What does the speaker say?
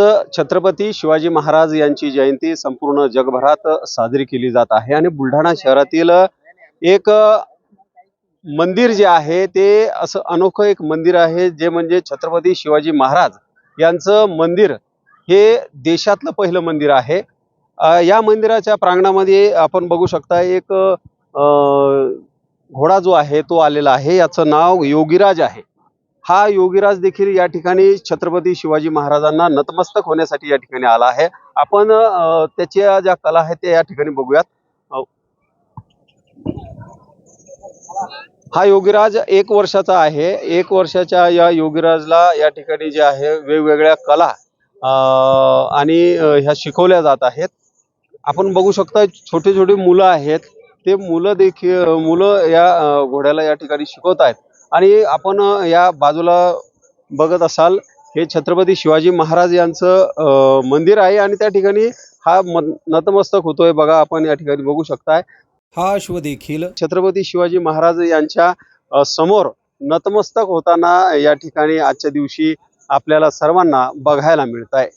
छत्रपती शिवाजी महाराज यांची जयंती संपूर्ण जगभरात साजरी केली जात आहे आणि बुलढाणा शहरातील एक मंदिर जे आहे ते असं अनोखं एक मंदिर आहे जे म्हणजे छत्रपती शिवाजी महाराज यांचं मंदिर हे देशातलं पहिलं मंदिर आहे. या मंदिराच्या प्रांगणामध्ये आपण बघू शकता एक घोडा जो आहे तो आलेला आहे याचं नाव योगीराज आहे. हा योगीराज देखील या ठिकाणी छत्रपती शिवाजी महाराजांना नतमस्तक होण्यासाठी या ठिकाणी आला आहे. आपण त्याच्या ज्या कला आहेत त्या या ठिकाणी बघूयात. हा योगीराज एक वर्षाचा आहे. एक वर्षाच्या या योगीराजला या ठिकाणी जे आहे वेगवेगळ्या कला अ, आणि ह्या शिकवल्या जात आहेत. आपण बघू शकता छोटे छोटे मुलं आहेत. ते मुलं देखील मुलं या घोड्याला या ठिकाणी शिकवत आहेत. आणि आपण या बाजूला बघत असाल हे छत्रपती शिवाजी महाराज यांचं अ, मंदिर आहे आणि त्या ठिकाणी हा नतमस्तक होतोय बघा आपण या ठिकाणी बघू शकताय. हा अश्व देखील छत्रपती शिवाजी महाराज यांच्या समोर नतमस्तक होताना या ठिकाणी आजच्या दिवशी आपल्याला सर्वांना बघायला मिळत आहे